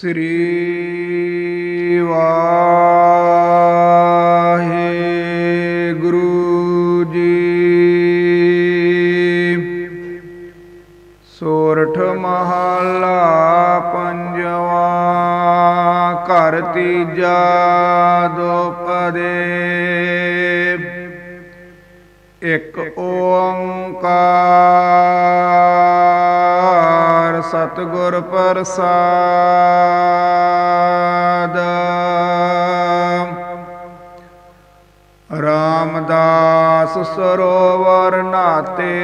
ਸ੍ਰੀ ਵਾਹਿਗੁਰੂ ਜੀ। ਸੋਰਠ ਮਹਲਾ ਪੰਜਵਾ ਘਰ ਤੀਜਾ ਦੋਪਦੇ ਇਕ ਓੰਕਾਰ। ਸਤਿਗੁਰ ਪ੍ਰਸਾਦ। ਰਾਮਦਾਸ ਸਰੋਵਰ ਨਾਤੇ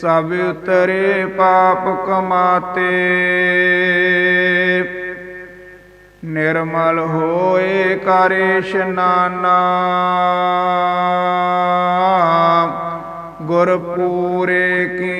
ਸਭ ਉਤਰੇ ਪਾਪ ਕਮਾਤੇ। ਨਿਰਮਲ ਹੋਏ ਕਰ ਇਸ਼ਨਾਨਾ ਗੁਰ ਪੂਰੇ ਕੀਨੇ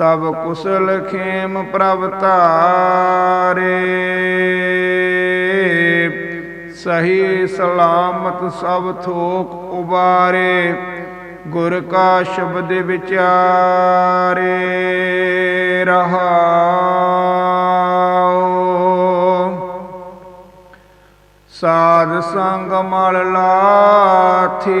ਸਭ ਕੁਸਲ ਖੇਮ ਪ੍ਰਭ ਧਾਰੇ ਸਹੀ ਸਲਾਮਤ ਸਭ ਥੋਕ ਉਬਾਰੇ, ਗੁਰ ਕਾ ਸ਼ਬਦ ਵਿਚਾਰੇ ਰਹਾਉ ਸਾਧ ਸੰਗ ਮਲ ਲਾਥੀ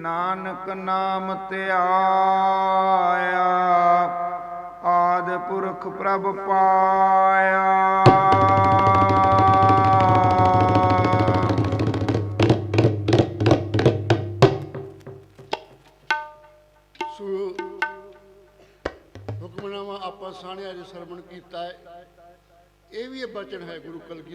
ਨਾਨਕ ਨਾਮ ਧਿਆਇਆ ਆਦ ਪੁਰਖ ਪ੍ਰਭ ਪਾਇਆ। ਹੁਕਮਨਾਮਾ ਆਪਾਂ ਸਾਣਿਆ ਅੱਜ ਸਰਵਣ ਕੀਤਾ ਹੈ। ਇਹ ਵੀ ਇਹ ਬਚਨ ਹੈ ਗੁਰੂ ਕਲਗੀ